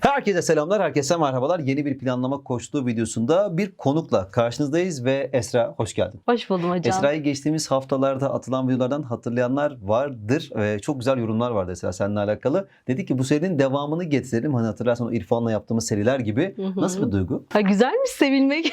Herkese selamlar, herkese merhabalar. Yeni bir planlama koçluğu videosunda bir konukla karşınızdayız ve Esra hoş geldin. Hoş buldum hocam. Esra'yı geçtiğimiz haftalarda atılan videolardan hatırlayanlar vardır. Ve çok güzel yorumlar vardı Esra seninle alakalı. Dedik ki bu serinin devamını getirelim. Hani hatırlarsan o İrfan'la yaptığımız seriler gibi. Hı hı. Nasıl bir duygu? Ha, güzelmiş sevilmek.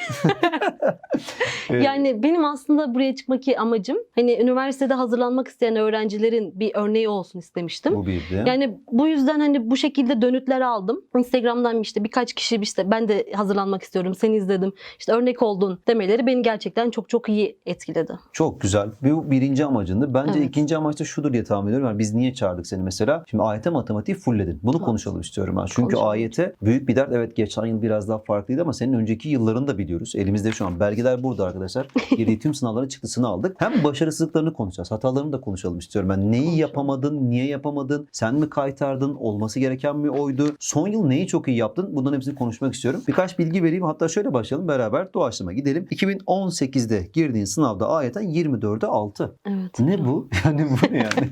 Evet. yani benim aslında buraya çıkmaki amacım hani üniversitede hazırlanmak isteyen öğrencilerin bir örneği olsun istemiştim. bu birdi. Yani bu yüzden hani bu şekilde dönütler aldım. Instagram'dan işte birkaç kişi işte ben de hazırlanmak istiyorum, seni izledim, işte örnek oldun demeleri beni gerçekten çok çok iyi etkiledi. Çok güzel. Bu birinci amacındı. Bence Evet. ikinci amaç da şudur diye tahmin ediyorum. Yani biz niye çağırdık seni mesela? Şimdi AYT matematiği fullledin. Bunu Evet. konuşalım istiyorum ben. Çünkü Konuşalım. AYT büyük bir dert. Evet geçen yıl biraz daha farklıydı ama senin önceki yıllarını da biliyoruz. Elimizde şu an belgeler burada arkadaşlar. Girdiği tüm sınavların çıktısını aldık. Hem başarısızlıklarını konuşacağız. Hatalarını da konuşalım istiyorum. Ben neyi yapamadın, niye yapamadın, sen mi kaytardın, olması gereken mi oydu? Son yıl neyi çok iyi yaptın? Bunların hepsini konuşmak istiyorum. Birkaç bilgi vereyim. Hatta şöyle başlayalım beraber doğaçlama gidelim. 2018'de girdiğin sınavda AYT'den 24'e 6. Evet. Ne bu? Yani bu ne yani?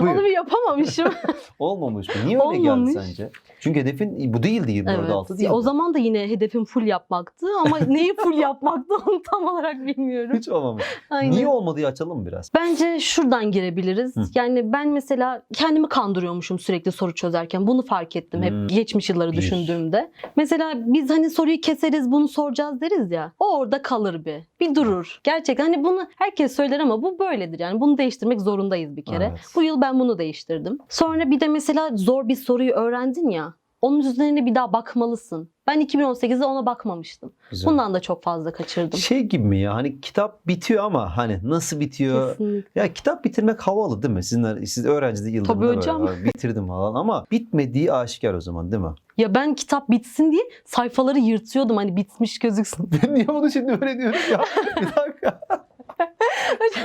Onu bir yapamamışım. Olmamış mı? Niye öyle Olmamış. geldi sence? Çünkü hedefin bu değildi 24'e evet. 6 değildi. O zaman da yine hedefim full yapmaktı ama neyi full yapmaktı onu tam olarak bilmiyorum. Hiç olmamış. Aynen. Niye olmadığı açalım biraz? Bence şuradan girebiliriz. Hı. Yani ben mesela kendimi kandırıyormuşum sürekli soru çözerken. Bunu fark ettim Hmm. hep geçmiş yılları Bir. düşündüğümde. Mesela biz hani soruyu keseriz bunu soracağız deriz ya. O orada kalır bir. Bir durur. Gerçekten hani bunu herkes söyler ama bu böyledir. Yani bunu değiştirmek zorundayız bir kere. Evet. Bu yıl ben bunu değiştirdim. Sonra bir de mesela zor bir soruyu öğrendin ya. Onun üzerine bir daha bakmalısın. Ben 2018'de ona bakmamıştım. Güzel. Bundan da çok fazla kaçırdım. Şey gibi mi ya hani kitap bitiyor ama hani nasıl bitiyor? Kesinlikle. Ya kitap bitirmek havalı değil mi? Sizin, siz öğrencide yıllarında Tabii böyle hocam. var, bitirdim falan ama bitmediği aşikar o zaman değil mi? Ya ben kitap bitsin diye sayfaları yırtıyordum hani bitmiş gözüksün. Niye bunu şimdi öğreniyorum ya? Bir dakika.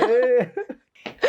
Ee,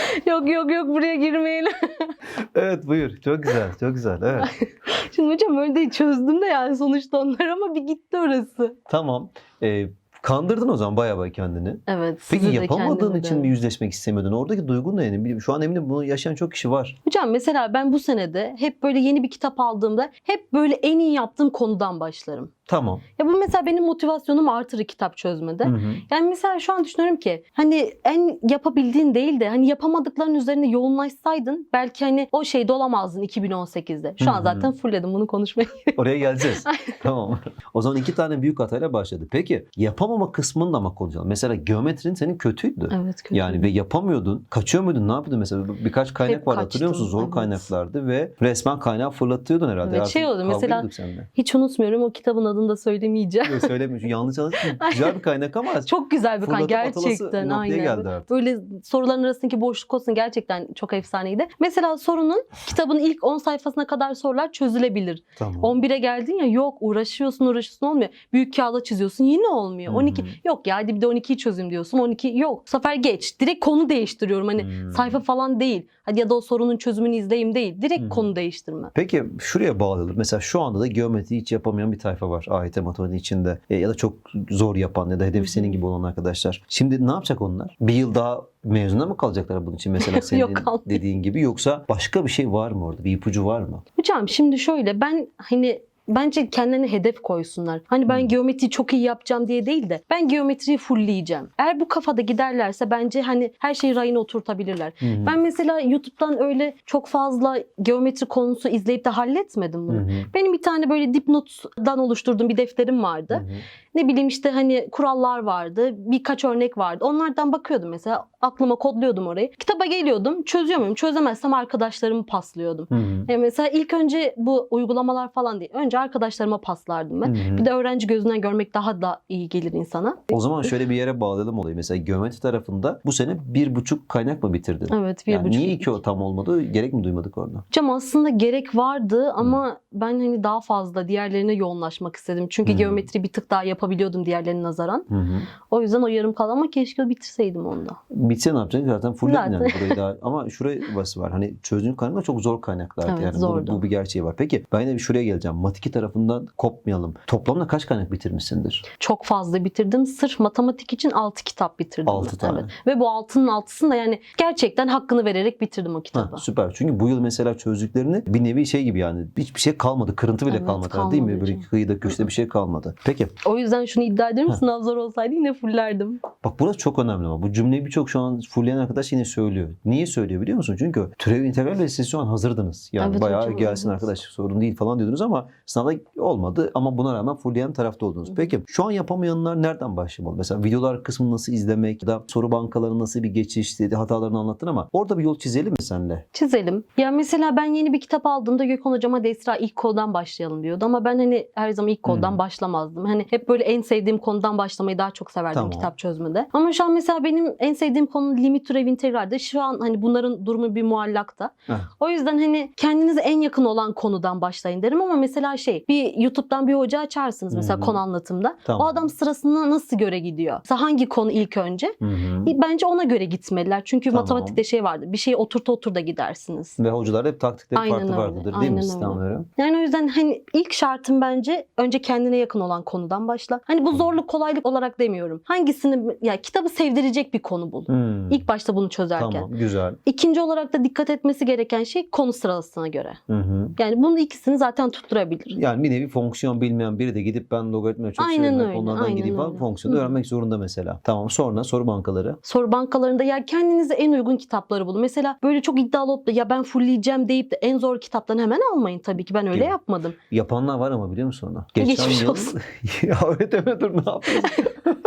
yok yok yok buraya girmeyelim. evet buyur. Çok güzel. Çok güzel. Evet. Şimdi hocam öyle değil çözdüm de yani sonuçta onları ama bir gitti orası. Tamam. Ee, kandırdın o zaman bayağı bayağı kendini. Evet. Peki yapamadığın için mi yüzleşmek istemiyordun? Oradaki duygun ne? Yani Şu an eminim bunu yaşayan çok kişi var. Hocam mesela ben bu senede hep böyle yeni bir kitap aldığımda hep böyle en iyi yaptığım konudan başlarım. Tamam. Ya bu mesela benim motivasyonumu artırır kitap çözmede. Hı hı. Yani mesela şu an düşünüyorum ki hani en yapabildiğin değil de hani yapamadıkların üzerine yoğunlaşsaydın belki hani o şeyde olamazdın 2018'de. Şu Hı an hı. zaten fullledim bunu konuşmaya. Oraya geleceğiz. tamam. O zaman iki tane büyük hatayla başladı. Peki yapamama kısmını da ama konuşalım. Mesela geometrin senin kötüydü. evet kötü. Yani ve yapamıyordun. Kaçıyor muydun? Ne yapıyordun mesela? Birkaç kaynak Hep var hatırlıyor musun? Zor evet. kaynaklardı ve resmen kaynağı fırlatıyordun herhalde. Evet, şey oldu, mesela- seninle. Hiç unutmuyorum o kitabın adını da söylemeyeceğim. Yok söylemiyorum. Yanlış anlaşılma. Güzel bir kaynak ama Çok güzel bir atılası gerçekten aynen. geldi artık. Böyle soruların arasındaki boşluk olsun gerçekten çok efsaneydi. Mesela sorunun kitabın ilk 10 sayfasına kadar sorular çözülebilir. Tamam. 11'e geldin ya yok uğraşıyorsun uğraşıyorsun olmuyor. Büyük kağıda çiziyorsun yine olmuyor. Hı. 12 yok ya hadi bir de 12'yi çözeyim diyorsun. 12 yok. Bu sefer geç. Direkt konu değiştiriyorum. Hani Hmm. sayfa falan değil. Hadi ya da o sorunun çözümünü izleyeyim değil. Direkt hı. konu değiştirme. Peki şuraya bağlayalım. Mesela şu anda da geometri hiç yapamayan bir tayfa var AYT matematiği içinde. E, ya da çok zor yapan ya da hedefi senin gibi olan arkadaşlar. Şimdi ne yapacak onlar? Bir yıl daha mezuna mı kalacaklar bunun için mesela senin Yok, dediğin gibi yoksa başka bir şey var mı orada? Bir ipucu var mı? Hocam şimdi şöyle ben hani bence kendilerine hedef koysunlar. Hani ben Hmm. geometriyi çok iyi yapacağım diye değil de ben geometriyi fullleyeceğim. Eğer bu kafada giderlerse bence hani her şeyi rayına oturtabilirler. Hı hı. Ben mesela YouTube'dan öyle çok fazla geometri konusu izleyip de halletmedim Hı bunu. hı. Benim bir tane böyle dipnotdan oluşturduğum bir defterim vardı. Hı hı. Ne bileyim işte hani kurallar vardı, birkaç örnek vardı. Onlardan bakıyordum mesela. Aklıma kodluyordum orayı. Kitaba geliyordum, çözüyor muyum? Çözemezsem arkadaşlarımı paslıyordum. Hı hı. Yani mesela ilk önce bu uygulamalar falan değil. Önce arkadaşlarıma paslardım ben. Hı hı. Bir de öğrenci gözünden görmek daha da iyi gelir insana. O zaman şöyle bir yere bağlayalım olayı. Mesela geometri tarafında bu sene bir buçuk kaynak mı bitirdin? Evet bir yani buçuk. niye iki o tam olmadı? Gerek mi duymadık orada? Hocam aslında gerek vardı ama ben hani daha fazla diğerlerine yoğunlaşmak istedim. Çünkü Hı. geometri bir tık daha yapabiliyordum diğerlerine nazaran. Hı hı. O yüzden o yarım kaldı ama keşke bitirseydim onu da. Bitse ne yapacaksın? Zaten full Zaten. yani burayı daha. Ama şuraya bası var. Hani çözdüğün kaynaklar çok zor kaynaklar. Evet, yani bu, zordu. bu bir gerçeği var. Peki ben de bir şuraya geleceğim. Matik iki tarafından kopmayalım. Toplamda kaç kaynak bitirmişsindir? Çok fazla bitirdim. Sırf matematik için 6 kitap bitirdim. Altı ben. tane. Evet. Ve bu altının altısını da yani gerçekten hakkını vererek bitirdim o Ha, kitabı. süper. Çünkü bu yıl mesela çözdüklerini bir nevi şey gibi yani hiçbir şey kalmadı. Kırıntı bile Evet, kalmadı. değil mi? kalmadı Böyle kıyıda köşede bir şey kalmadı. Peki O yüzden şunu iddia ederim Ha. sınav zor olsaydı yine fullerdim. Bak burası çok önemli ama bu cümleyi birçok şu an fullleyen arkadaş yine söylüyor. Niye söylüyor biliyor musun? Çünkü türev integral ve siz şu an hazırdınız. Yani Evet bayağı hocam, gelsin evet. arkadaş sorun değil falan diyordunuz ama sınavda olmadı ama buna rağmen fullleyen tarafta oldunuz. Peki şu an yapamayanlar nereden başlamalı? Mesela videolar kısmını nasıl izlemek ya da soru bankaları nasıl bir geçiş dedi hatalarını anlattın ama orada bir yol çizelim mi senle? Çizelim. Ya mesela ben yeni bir kitap aldığımda Gökhan hocam hadi Esra ilk koldan başlayalım diyordu ama ben hani her zaman ilk koldan Hmm. başlamazdım. Hani hep böyle en sevdiğim konudan başlamayı daha çok severdim Tamam. kitap çözmede. Ama şu an mesela benim en sevdiğim konu limit türev integralde. Şu an hani bunların durumu bir muallakta. Heh. O yüzden hani kendinize en yakın olan konudan başlayın derim ama mesela şey bir YouTube'dan bir hoca açarsınız mesela Hı hı. konu anlatımda. Tamam. O adam sırasına nasıl göre gidiyor? Mesela hangi konu ilk önce? Hı hı. Bence ona göre gitmeliler. Çünkü Tamam. matematikte şey vardı. Bir şeyi oturta otur da gidersiniz. Ve hocalar hep taktikleri Aynen farklı öyle, farklıdır değil aynen mi sistemleri? Yani o yüzden hani ilk şartım bence önce kendine yakın olan konudan başla. Hani bu zorluk kolaylık olarak demiyorum. Hangisini ya kitabı sevdirecek bir konu bul. Hmm. İlk başta bunu çözerken. Tamam güzel. İkinci olarak da dikkat etmesi gereken şey konu sırasına göre. Hı hı. Yani bunun ikisini zaten tutturabilir. Yani bir nevi fonksiyon bilmeyen biri de gidip ben logaritma çok Aynen öyle, Onlardan aynen falan öyle. fonksiyonu Hı. öğrenmek zorunda mesela. Tamam sonra soru bankaları. Soru bankalarında ya kendinize en uygun kitapları bulun. Mesela böyle çok iddialı olup da ya ben fullleyeceğim deyip de en zor kitaptan hemen almayın tabii ki. Ben öyle Gibi. yapmadım. Yapanlar var ama biliyor musun onu? Geçmiş yıl... olsun. ya öyle deme dur ne yapıyorsun?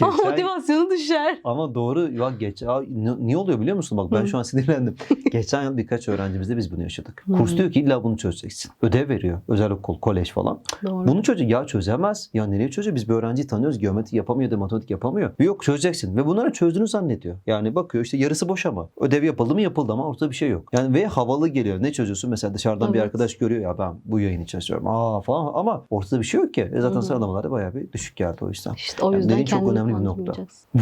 Ama Geçen- motivasyonu düşer. Ama doğru ya geç ne- niye oluyor biliyor musun? Bak ben Hı. şu an sinirlendim. Geçen yıl birkaç öğrencimizde biz bunu yaşadık. Hı. Kurs diyor ki illa bunu çözeceksin. Ödev veriyor. Özel okul, kolej falan. Doğru. Bunu çözecek. Ya çözemez. Ya nereye çözecek? Biz bir öğrenciyi tanıyoruz. Geometri yapamıyor da matematik yapamıyor. Yok çözeceksin. Ve bunları çözdüğünü zannediyor. Yani bakıyor işte yarısı boş ama. Ödev yapıldı mı yapıldı ama ortada bir şey yok. Yani ve havalı geliyor. Ne çözüyorsun? Mesela dışarıdan bir Evet. arkadaş görüyor ya ben bu yayını çalışıyorum. Aa falan ama ortada bir şey yok ki. E zaten Hı hı. sıralamaları bayağı bir düşük geldi o yüzden. İşte o Yani yüzden dediğin çok kendini önemli bir nokta.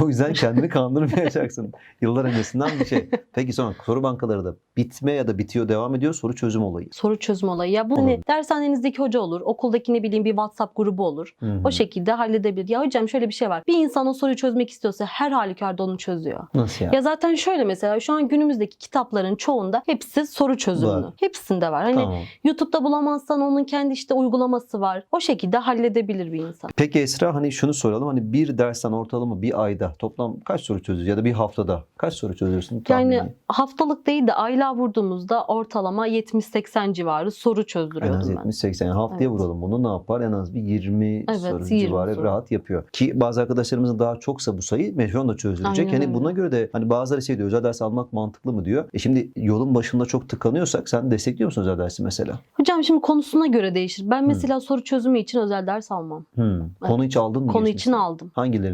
O yüzden kendini kandırmayacaksın. Yıllar öncesinden bir şey. Peki sonra soru bankaları da bitme ya da bitiyor devam ediyor soru çözüm olayı. Soru çözüm olayı. Ya bu hani dershanenizdeki hoca olur, okuldaki ne bileyim bir WhatsApp grubu olur. Hı hı. O şekilde halledebilir. Ya hocam şöyle bir şey var. Bir insan o soruyu çözmek istiyorsa her halükarda onu çözüyor. Nasıl yani? Ya zaten şöyle mesela şu an günümüzdeki kitapların çoğunda hepsi soru çözümlü. Var. Hepsinde var. Hani Tamam. YouTube'da bulamazsan onun kendi işte uygulaması var. O şekilde halledebilir bir insan. Peki Esra hani şunu soralım. Hani bir dersten ortalama bir ayda toplam kaç soru çözüyorsun ya da bir haftada kaç soru çözüyorsun tahmini? Yani haftalık değil de aylığa vurduğumuzda ortalama 70-80 civarı soru en çözdürüyordum az ben. 70-80 yani haftaya Evet. vuralım bunu ne yapar? En az bir 20 Evet, soru 20 civarı soru. rahat yapıyor. Ki bazı arkadaşlarımızın daha çoksa bu sayı mecburen da çözülecek. Aynen öyle. buna göre de hani bazıları şey diyor özel ders almak mantıklı mı diyor. E şimdi yolun başında çok tıkanıyorsak sen destekliyor musun özel dersi mesela? Hocam şimdi konusuna göre değişir. Ben mesela soru çözümü için özel ders almam. Hmm. Konu hiç aldın mı? Konu geçmişte? için aldım.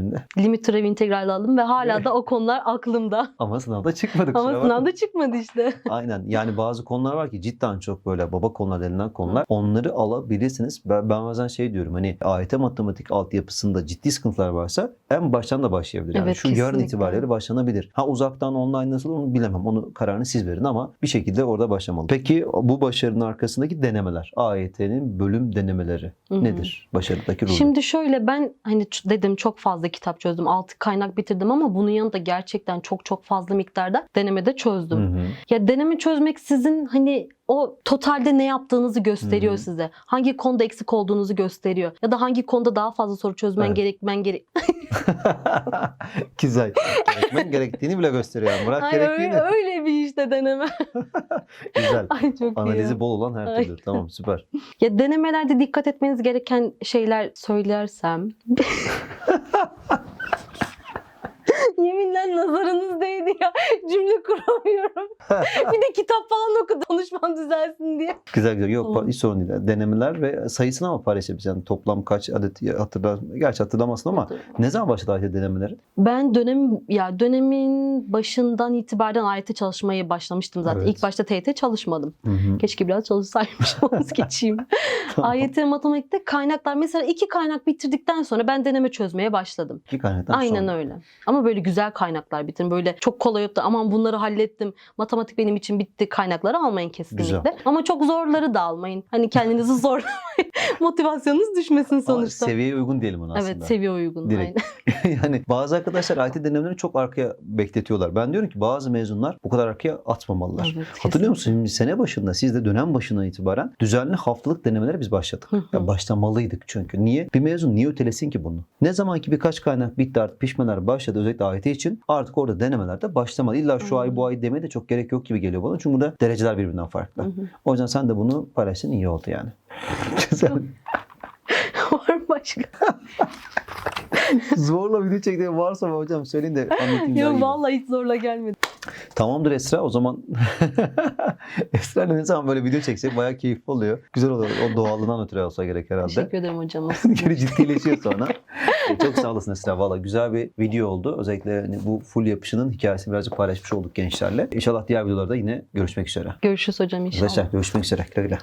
Hangilerinde? Limit türev integral aldım ve hala da o konular aklımda. Ama sınavda çıkmadık. Ama sınavda çıkmadı işte. Aynen. Yani bazı konular var ki cidden çok böyle baba konular denilen konular. Onları alabilirsiniz. Ben, ben bazen şey diyorum hani AYT matematik altyapısında ciddi sıkıntılar varsa en baştan da başlayabilir. Yani Evet, şu yarın kesinlikle. itibariyle başlanabilir. Ha uzaktan online nasıl onu bilemem. Onu kararını siz verin ama bir şekilde orada başlamalı. Peki bu başarının arkasındaki denemeler. AYT'nin bölüm denemeleri Hı hı. nedir? Başarıdaki rolü. Şimdi şöyle ben hani dedim çok fazla kitap çözdüm. 6 kaynak bitirdim ama bunun yanında gerçekten çok çok fazla miktarda denemede çözdüm. Hı hı. Ya deneme çözmek sizin hani o totalde ne yaptığınızı gösteriyor Hı hı. size. Hangi konuda eksik olduğunuzu gösteriyor. Ya da hangi konuda daha fazla soru çözmen Evet. gerekmen gerek. Güzel. Gerekmen gerektiğini bile gösteriyor. Bırak Ay gerektiğini. öyle, öyle işte deneme. Güzel. Ay çok Analizi iyi. bol olan her Ay. türlü. Tamam süper. Ya denemelerde dikkat etmeniz gereken şeyler söylersem. Yeminle nazarınız değdi ya. Cümle kuramıyorum. bir de kitap falan oku danışman düzelsin diye. Güzel güzel. Yok Tamam. hiç sorun değil. Denemeler ve sayısını ama paylaşabiliriz. Yani toplam kaç adet hatırlar. Gerçi hatırlamazsın ama ne zaman başladı AYT denemeleri? Ben dönem ya dönemin başından itibaren AYT çalışmaya başlamıştım zaten. Evet. İlk başta TYT çalışmadım. Hı hı. Keşke biraz çalışsaymışım vazgeçeyim. Tamam. AYT matematikte kaynaklar mesela iki kaynak bitirdikten sonra ben deneme çözmeye başladım. İki kaynaktan Aynen sonra. öyle. Ama böyle güzel kaynaklar bitirin. Böyle çok kolay yok da aman bunları hallettim. Matematik benim için bitti kaynakları almayın kesinlikle. Güzel. Ama çok zorları da almayın. Hani kendinizi zorlamayın. Motivasyonunuz düşmesin sonuçta. seviyeye uygun diyelim onu aslında. Evet seviye uygun. Direkt. Aynen. yani bazı arkadaşlar IT denemelerini çok arkaya bekletiyorlar. Ben diyorum ki bazı mezunlar bu kadar arkaya atmamalılar. Evet, Hatırlıyor musun? Şimdi sene başında siz de dönem başından itibaren düzenli haftalık denemelere biz başladık. Ya başlamalıydık çünkü. Niye? Bir mezun niye ötelesin ki bunu? Ne zaman ki birkaç kaynak bitti artık pişmeler başladı özellikle IT için artık orada denemelerde başlamalı. İlla şu ay bu ay demeye de çok gerek yok gibi geliyor bana. Çünkü burada dereceler birbirinden farklı. O yüzden sen de bunu paylaştın iyi oldu yani. Güzel. Var mı başka? Zorla video çektiğim varsa hocam söyleyin de anlatayım. Yok vallahi hiç zorla gelmedi. Tamamdır Esra o zaman Esra'yla ne zaman böyle video çeksek bayağı keyifli oluyor. Güzel oluyor. O doğallığından ötürü olsa gerek herhalde. Teşekkür ederim hocam. Geri ciddileşiyor sonra. E, Çok sağ olasın Esra. Valla güzel bir video oldu. Özellikle hani bu full yapışının hikayesini birazcık paylaşmış olduk gençlerle. İnşallah diğer videolarda yine görüşmek üzere. Görüşürüz hocam inşallah. Arkadaşlar görüşmek üzere. Güle güle.